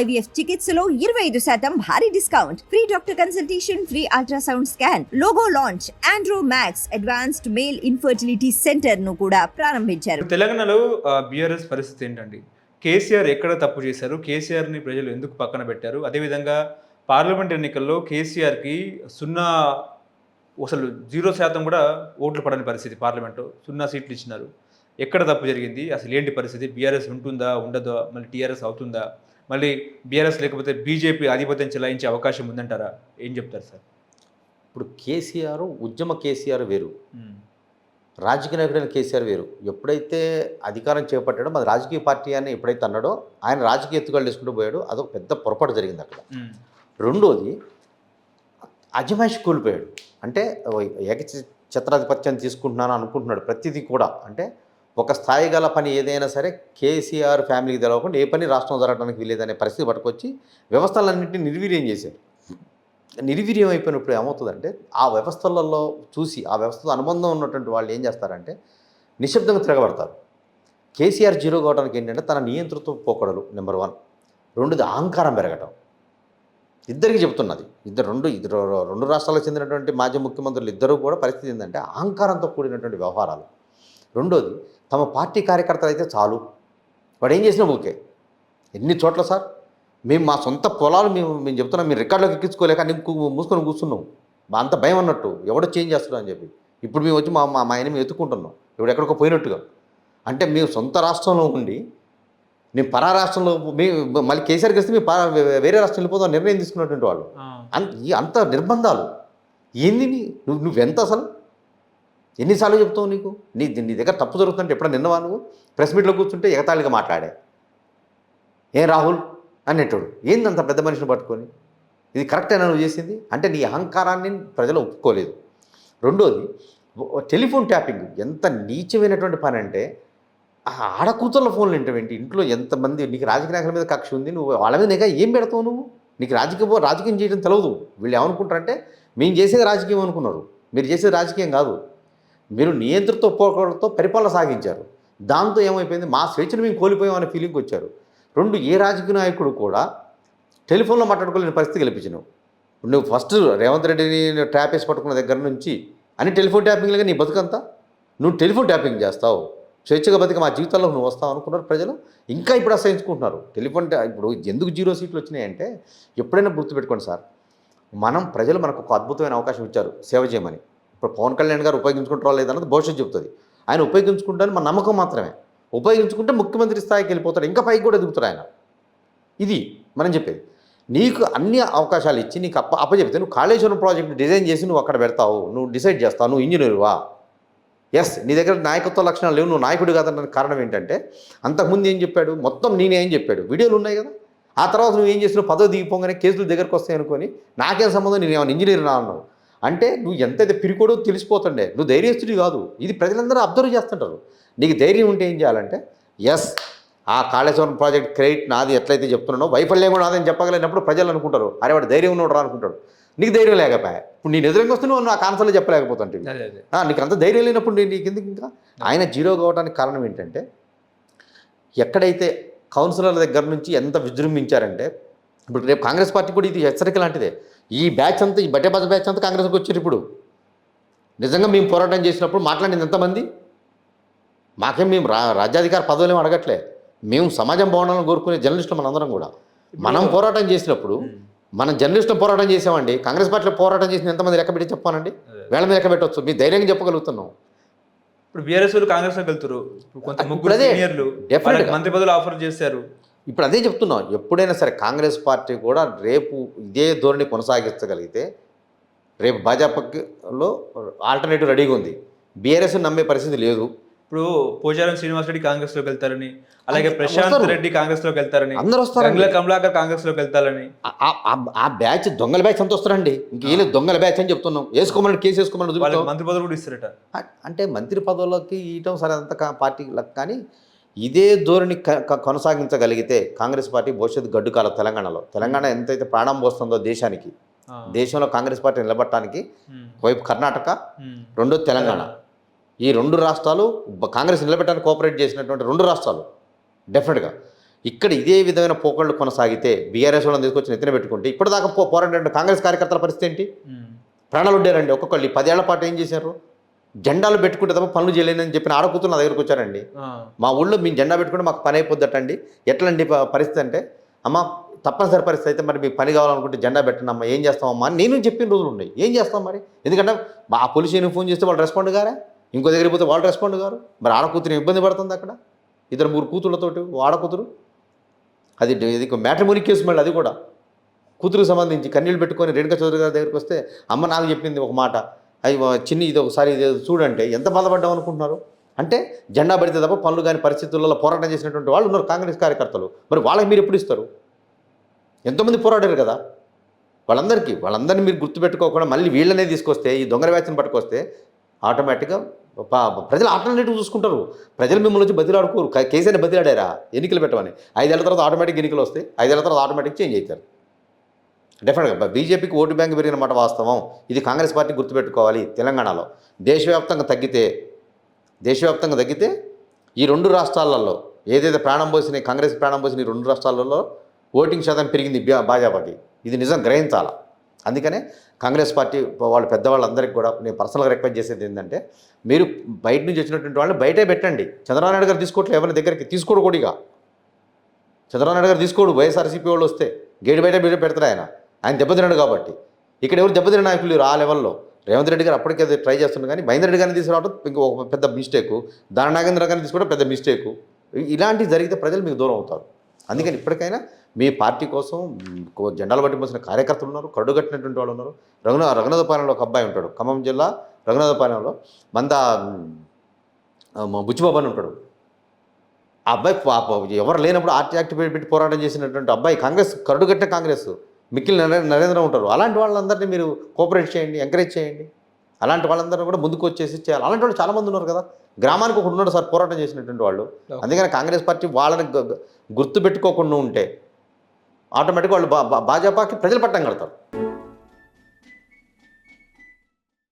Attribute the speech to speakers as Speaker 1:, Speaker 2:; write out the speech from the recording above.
Speaker 1: IVF చికిత్సలో ఇరవై ఐదు శాతం భారీ discount. Free doctor consultation free ultrasound scan logo launch Andro Max advanced male infertility సెంటర్ను కూడా ప్రారంభించారు.
Speaker 2: తెలంగాణలో బీఆర్ఎస్ పరిస్థితి ఏంటండి? కేసీఆర్ ఎక్కడ తప్పు చేశారు? కేసీఆర్ని ప్రజలు ఎందుకు పక్కన పెట్టారు? అదేవిధంగా పార్లమెంట్ ఎన్నికల్లో కేసీఆర్కి సున్నా అసలు జీరో శాతం కూడా ఓట్లు పడని పరిస్థితి పార్లమెంట్లో. సున్నా సీట్లు ఇచ్చినారు. ఎక్కడ తప్పు జరిగింది? అసలు ఏంటి పరిస్థితి? బీఆర్ఎస్ ఉంటుందా? ఉండదా? మళ్ళీ టీఆర్ఎస్ అవుతుందా? మళ్ళీ బీఆర్ఎస్ లేకపోతే బీజేపీ ఆధిపత్యం చెలాయించే అవకాశం ఉందంటారా? ఏం చెప్తారు సార్?
Speaker 3: ఇప్పుడు కేసీఆర్ ఉద్యమ కేసీఆర్ వేరు. రాజకీయ నాయకుడైన కేసీఆర్ వేరు. ఎప్పుడైతే అధికారం చేపట్టాడో అది రాజకీయ పార్టీ అని ఎప్పుడైతే అన్నాడో ఆయన రాజకీయ ఎత్తుగాళ్ళు వేసుకుంటూ పోయాడు. అదొక పెద్ద పొరపాటు జరిగింది అక్కడ. రెండోది అజమాయిషి కోల్పోయాడు. అంటే ఏక ఛత్రాధిపత్యం తీసుకుంటున్నాను అనుకుంటున్నాడు ప్రతిదీ కూడా. అంటే ఒక స్థాయి గల పని ఏదైనా సరే కేసీఆర్ ఫ్యామిలీకి తెలవకుండా ఏ పని రాష్ట్రం జరగడానికి వీలేదనే పరిస్థితి పట్టుకొచ్చి వ్యవస్థలన్నింటినీ నిర్వీర్యం చేశారు. నిర్వీర్యం అయిపోయినప్పుడు ఏమవుతుందంటే ఆ వ్యవస్థలలో చూసి ఆ వ్యవస్థతో అనుబంధం ఉన్నటువంటి వాళ్ళు ఏం చేస్తారంటే నిశ్శబ్దంగా తిరగబడతారు. కేసీఆర్ జీరో కావడానికి ఏంటంటే తన నియంతృత్వం పోకడలు నెంబర్ వన్. రెండోది అహంకారం పెరగటం. ఇద్దరికి చెప్తున్నది. ఇద్దరు రెండు ఇద్దరు రెండు రాష్ట్రాలకు చెందినటువంటి మాజీ ముఖ్యమంత్రులు ఇద్దరు కూడా పరిస్థితి ఏంటంటే అహంకారంతో కూడినటువంటి వ్యవహారాలు. రెండోది తమ పార్టీ కార్యకర్తలు అయితే చాలు. వాడు ఏం చేసినా ఓకే. ఎన్ని చోట్ల సార్? మేము మా సొంత పొలాలు మేము మేము చెప్తున్నాం మేము రికార్డులోకి ఎక్కించుకోలేక అన్ని కు- మూసుకొని కూర్చున్నాం. మా అంత భయం అన్నట్టు. ఎవడో చేంజ్ చేస్తున్నాం అని చెప్పి. ఇప్పుడు మేము వచ్చి మా మా ఆయన మేము ఎత్తుకుంటున్నాం. ఇప్పుడు ఎక్కడికో పోయినట్టుగా. అంటే మేము సొంత రాష్ట్రంలో ఉండి నేను పరా రాష్ట్రంలో మీ మళ్ళీ కేసీఆర్కి వస్తే మేము పరా వేరే రాష్ట్రం వెళ్ళిపోతాం నిర్ణయం తీసుకున్నటువంటి వాళ్ళు. అంత ఈ అంత నిర్బంధాలు. ఏంది నువ్వు నువ్వెంత అసలు? ఎన్నిసార్లు చెప్తావు నీకు? నీ నీ దగ్గర తప్పు జరుగుతుంటే ఎప్పుడైనా నిన్నవా నువ్వు? ప్రెస్ మీట్లో కూర్చుంటే ఎగతాళిగా మాట్లాడే. ఏం రాహుల్? అనేటోడు. ఏంది అంత పెద్ద మనిషిని పట్టుకొని? ఇది కరెక్టేనా నువ్వు చేసింది? అంటే నీ అహంకారాన్ని ప్రజలు ఒప్పుకోలేదు. రెండోది టెలిఫోన్ ట్యాపింగ్. ఎంత నీచమైనటువంటి పని అంటే ఆడ ఆడకూతుర్ల ఫోన్లు ఏంటంటే ఇంట్లో ఎంతమంది నీకు రాజకీయ నాయకుల మీద కక్ష ఉంది నువ్వు వాళ్ళ మీద నీగా ఏం పెడతావు నువ్వు? నీకు రాజకీయ రాజకీయం చేయడం తెలియదు వీళ్ళు ఏమనుకుంటారంటే మేము చేసేది రాజకీయం అనుకున్నారు. మీరు చేసేది రాజకీయం కాదు. మీరు నియంత్రిత పోకడతో పరిపాలన సాగించారు. దాంతో ఏమైపోయింది? మా స్వేచ్ఛను మేము కోల్పోయామనే ఫీలింగ్కి వచ్చారు. రెండు ఏ రాజకీయ నాయకుడు కూడా టెలిఫోన్లో మాట్లాడుకోలేని పరిస్థితి కల్పించినావు. నువ్వు ఫస్ట్ రేవంత్ రెడ్డిని ట్యాప్ వేసి పట్టుకున్న దగ్గర నుంచి అని టెలిఫోన్ ట్యాపింగ్లుగా నీ బతుకంతా? నువ్వు టెలిఫోన్ ట్యాపింగ్ చేస్తావు. స్వేచ్ఛగా బతిక మా జీవితాల్లో నువ్వు వస్తావు అనుకున్నారు ప్రజలు. ఇంకా ఇప్పుడు అసహించుకుంటున్నారు. టెలిఫోన్ ఇప్పుడు ఎందుకు జీరో సీట్లు వచ్చినాయంటే ఎప్పుడైనా గుర్తుపెట్టుకోండి సార్. మనం ప్రజలు మనకు ఒక అద్భుతమైన అవకాశం ఇచ్చారు సేవ చేయమని. ఇప్పుడు పవన్ కళ్యాణ్ గారు ఉపయోగించుకుంటారో లేదన్నది భవిష్యత్తు చెప్తుంది ఆయన ఉపయోగించుకుంటారని మన నమ్మకం మాత్రమే. ఉపయోగించుకుంటే ముఖ్యమంత్రి స్థాయికి వెళ్ళిపోతాడు. ఇంకా పైకి కూడా ఎదుగుతాడు ఆయన. ఇది మనం చెప్పేది. నీకు అన్ని అవకాశాలు ఇచ్చి నీకు అప్ప అప్పచెప్తే నువ్వు కాళేశ్వరం ప్రాజెక్ట్ డిజైన్ చేసి నువ్వు అక్కడ పెడతావు. నువ్వు డిసైడ్ చేస్తావు. నువ్వు ఇంజనీరువా ఎస్ నీ దగ్గర నాయకత్వ లక్షణాలు లేవు. నువ్వు నాయకుడు కాదన్న కారణం ఏంటంటే అంతకుముందు ఏం చెప్పాడు? మొత్తం నేనే ఏం చెప్పాడు. వీడియోలు ఉన్నాయి కదా. ఆ తర్వాత నువ్వు ఏం చేసినావు పదవి దిగిపోగానే కేసులు దగ్గరకు వస్తాయి అనుకొని నాకేం సంబంధం? నేను ఏమైనా ఇంజనీర్ నా అన్నావు. అంటే నువ్వు ఎంతైతే పిరికోడో తెలిసిపోతుండే నువ్వు ధైర్యస్తుడి కాదు. ఇది ప్రజలందరూ అబ్జర్వ్ చేస్తుంటారు. నీకు ధైర్యం ఉంటే ఏం చేయాలంటే ఎస్ ఆ కాళేశ్వరం ప్రాజెక్ట్ క్రెడిట్ నాది ఎట్లయితే చెప్తున్నానో వైఫల్యం కూడా నాదని చెప్పగలిగినప్పుడు ప్రజలు అనుకుంటారు. అరే వాడు ధైర్యం ఉన్నాడు అనుకుంటాడు. నీకు ధైర్యం లేకపోయా? ఇప్పుడు నేను ఎదురుగా వస్తే నువ్వు నాకు ఆన్సర్లు చెప్పలేకపోతుంటే నీకు అంత ధైర్యం లేనప్పుడు నేను నీకు ఎందుకు ఇంకా? ఆయన జీరో కావడానికి కారణం ఏంటంటే ఎక్కడైతే కౌన్సిలర్ల దగ్గర నుంచి ఎంత విజృంభించారంటే ఇప్పుడు రేపు కాంగ్రెస్ పార్టీ కూడా ఇది హెచ్చరిక లాంటిదే. ఈ బ్యాచ్ అంతా ఈ బట్టేబాజ బ్యాచ్ అంతా కాంగ్రెస్కి వచ్చారు ఇప్పుడు. నిజంగా మేము పోరాటం చేసినప్పుడు మాట్లాడింది ఎంతమంది? మాకేం మేము రా రాజ్యాధికార పదవులేం అడగట్లే. మేము సమాజం బాగుండాలని కోరుకునే జర్నలిస్టులు మనందరం కూడా. మనం పోరాటం చేసినప్పుడు మనం జర్నలిస్టులు పోరాటం చేసామండి. కాంగ్రెస్ పార్టీలో పోరాటం చేసిన ఎంతమంది లెక్క పెట్టి చెప్పానండి వేళ మీద లెక్క పెట్టవచ్చు మీ ధైర్యంగా చెప్పగలుగుతున్నాం.
Speaker 2: ఇప్పుడు బీఆర్ఎస్ కాంగ్రెస్ వెళ్తారు కొంత ముగ్గురు. మంత్రి పదవులు ఆఫర్ చేశారు.
Speaker 3: ఇప్పుడు అదే చెప్తున్నాం. ఎప్పుడైనా సరే కాంగ్రెస్ పార్టీ కూడా రేపు ఇదే ధోరణి కొనసాగించగలిగితే రేపు భాజపాలో ఆల్టర్నేటివ్ రెడీగా ఉంది. బీఆర్ఎస్ నమ్మే పరిస్థితి లేదు.
Speaker 2: ఇప్పుడు పోచారం శ్రీనివాస్ రెడ్డి కాంగ్రెస్లోకి వెళ్తారని అలాగే ప్రశాంత్
Speaker 3: వస్తారు.
Speaker 2: రెడ్డి కాంగ్రెస్లోకి వెళ్తారని
Speaker 3: అందరూ వస్తారండి.
Speaker 2: గంగుల కమలాకర్ కాంగ్రెస్లోకి వెళ్తారని.
Speaker 3: ఆ- బ్యాచ్ దొంగల బ్యాచ్ అంత వస్తారండి. ఇంకేం దొంగల బ్యాచ్ అని చెప్తున్నాం. వేసుకోమని కేసు వేసుకోమని
Speaker 2: మంత్రి పదవులు కూడా ఇస్తారట.
Speaker 3: అంటే మంత్రి పదవులకి ఇయటం సరే అంత పార్టీలకు కానీ ఇదే ధోరణి కొనసాగించగలిగితే కాంగ్రెస్ పార్టీ భవిష్యత్తు గడ్డు కాల తెలంగాణలో. తెలంగాణ ఎంతైతే ప్రాణం పోస్తుందో దేశానికి. దేశంలో కాంగ్రెస్ పార్టీ నిలబడటానికి
Speaker 2: ఉమ్,
Speaker 3: వైపు కర్ణాటక. రెండో తెలంగాణ. ఈ రెండు రాష్ట్రాలు కాంగ్రెస్ నిలబెట్టడానికి కోఆపరేట్ చేసినటువంటి రెండు రాష్ట్రాలు. డెఫినెట్గా ఇక్కడ ఇదే విధమైన పోకళ్ళు కొనసాగితే బీఆర్ఎస్ వాళ్ళని తీసుకొచ్చి నెత్తిన పెట్టుకుంటే ఇప్పటిదాకా పోరాడే కాంగ్రెస్ కార్యకర్తల పరిస్థితి ఏంటి. ప్రాణాలు ఉండేరండి ఒక్కొక్కళ్ళు. పదేళ్ళ పాటు ఏం చేశారు? జెండాలు పెట్టుకుంటే తప్ప పనులు చేయలేనని చెప్పిన ఆడకూతురు నా దగ్గరకు వచ్చారండి. మా ఊళ్ళో మేము జెండా పెట్టుకుంటే మాకు పని అయిపోద్దటండి. ఎట్లండి పరిస్థితి అంటే అమ్మ తప్పనిసరి పరిస్థితి అయితే మరి మీకు పని కావాలనుకుంటే జెండా పెట్టండి అమ్మ ఏం చేస్తామమ్మా అని నేను చెప్పిన రోజులు ఉన్నాయి. ఏం చేస్తాం మరి? ఎందుకంటే మా ఆ పోలీసు ఫోన్ చేస్తే వాళ్ళు రెస్పాండ్ గారా ఇంకో దగ్గర పోతే వాళ్ళు రెస్పాండ్ గారు మరి ఆడకూతురు ఇబ్బంది పడుతుంది అక్కడ? ఇద్దరు మూడు కూతుళ్ళతోటి ఆడకూతురు? అది ఇది మ్యాట్రిమోని కేసు మళ్ళీ అది కూడా. కూతురుకు సంబంధించి కన్నీళ్ళు పెట్టుకొని రేణుక చౌదరి గారి దగ్గరికి వస్తే అమ్మ నాకు చెప్పింది ఒక మాట. అవి చిన్ని ఇది ఒకసారి ఇది చూడంటే ఎంత బాధపడ్డాం అనుకుంటున్నారు? అంటే జెండా పడితే తప్ప పనులు కాని పరిస్థితులలో పోరాటం చేసినటువంటి వాళ్ళు ఉన్నారు కాంగ్రెస్ కార్యకర్తలు. మరి వాళ్ళకి మీరు ఎప్పుడు ఇస్తారు? ఎంతోమంది పోరాడారు కదా? వాళ్ళందరికీ వాళ్ళందరినీ మీరు గుర్తుపెట్టుకోకుండా మళ్ళీ వీళ్ళనే తీసుకొస్తే ఈ దొంగల వ్యాచ్ని పట్టుకొస్తే ఆటోమేటిక్గా ప్రజలు ఆల్టర్నేటివ్ చూసుకుంటారు. ప్రజలు మిమ్మల్ని వచ్చి బదిలాడుకోరు కేసీఆర్ బదిలాడారా ఎన్నికలు పెట్టమని. ఐదేళ్ళ తర్వాత ఆటోమేటిక్ ఎన్నికలు వస్తాయి. ఐదేళ్ళ తర్వాత ఆటోమేటిక్ చేంజ్ అవుతారు. డెఫినెట్గా బీజేపీకి ఓటు బ్యాంక్ పెరిగిన మాట వాస్తవం. ఇది కాంగ్రెస్ పార్టీ గుర్తుపెట్టుకోవాలి తెలంగాణలో. దేశవ్యాప్తంగా తగ్గితే దేశవ్యాప్తంగా తగ్గితే ఈ రెండు రాష్ట్రాలలో ఏదైతే ప్రాణం పోసిన కాంగ్రెస్ ప్రాణం పోసిన ఈ రెండు రాష్ట్రాలలో ఓటింగ్ శాతం పెరిగింది భాజపాకి. ఇది నిజం గ్రహించాల? అందుకనే కాంగ్రెస్ పార్టీ వాళ్ళ పెద్దవాళ్ళందరికీ కూడా నేను పర్సనల్గా రిక్వెస్ట్ చేసేది ఏంటంటే మీరు బయట నుంచి వచ్చినటువంటి వాళ్ళని బయటే పెట్టండి. చంద్రబాబు నాయుడు గారు తీసుకోవట్లేదు ఎవరి దగ్గరికి? తీసుకోడు కూడా చంద్రబాబు నాయుడు గారు తీసుకోడు వైఎస్ఆర్సీపీ వాళ్ళు వస్తే. గేటు బయట బయట పెడతారు ఆయన. ఆయన దెబ్బతిన్నాడు కాబట్టి. ఇక్కడ ఎవరు దెబ్బతిన నాయకులు లేరు ఆ లెవెల్లో? రేవంత్ రెడ్డి గారు అప్పటికే అది ట్రై చేస్తున్నారు కానీ మహేందర్ రెడ్డి గారిని తీసుకురావడం ఇంకో ఒక పెద్ద మిస్టేక్ దాని నాగేంద్ర గారిని తీసుకోవడం పెద్ద మిస్టేక్ ఇలాంటివి జరిగితే ప్రజలు మీకు దూరం అవుతారు. అందుకని ఇప్పటికైనా మీ పార్టీ కోసం జెండాలు పట్టి మోసిన కార్యకర్తలు ఉన్నారు కరుడు కట్టినటువంటి వాళ్ళు ఉన్నారు. రఘునా రఘునాథపాలెంలో ఒక అబ్బాయి ఉంటాడు ఖమ్మం జిల్లా రఘునాథపాలెంలో మంద మ్, బుచ్చిబాబు అని ఉంటాడు. ఆ అబ్బాయి ఎవరు లేనప్పుడు ఆర్టీ యాక్ట్ పెట్టి పోరాటం చేసినటువంటి అబ్బాయి కాంగ్రెస్ కరుడు కట్టిన కాంగ్రెస్. మిక్కిలి నరే- నరేంద్ర ఉంటారు. అలాంటి వాళ్ళందరినీ మీరు కోఆపరేట్ చేయండి ఎంకరేజ్ చేయండి. అలాంటి వాళ్ళందరూ కూడా ముందుకు వచ్చేసి చేయాలి. అలాంటి వాళ్ళు చాలామంది ఉన్నారు కదా. గ్రామానికి ఒకడు ఉన్నాడు సార్ పోరాటం చేసినటువంటి వాళ్ళు. అందుకని కాంగ్రెస్ పార్టీ వాళ్ళని గుర్తు పెట్టుకోకుండా ఉంటే ఆటోమేటిక్గా వాళ్ళు బా- బా- భాజపాకి ప్రజలు పట్టం కడతారు.